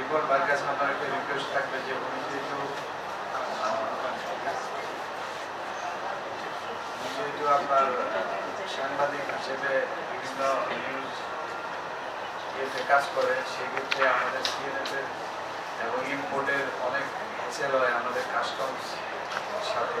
report বার কাছে আমার একটা রিকোয়েস্ট থাকবে যে উনি যেহেতু যেহেতু আপনার সাংবাদিক হিসেবে বিভিন্ন নিউজ ইয়েতে কাজ করে, সেক্ষেত্রে আমাদের সিএনএফের এবং ইম্পোর্টের অনেক সেল হয় আমাদের কাস্টমস সাথে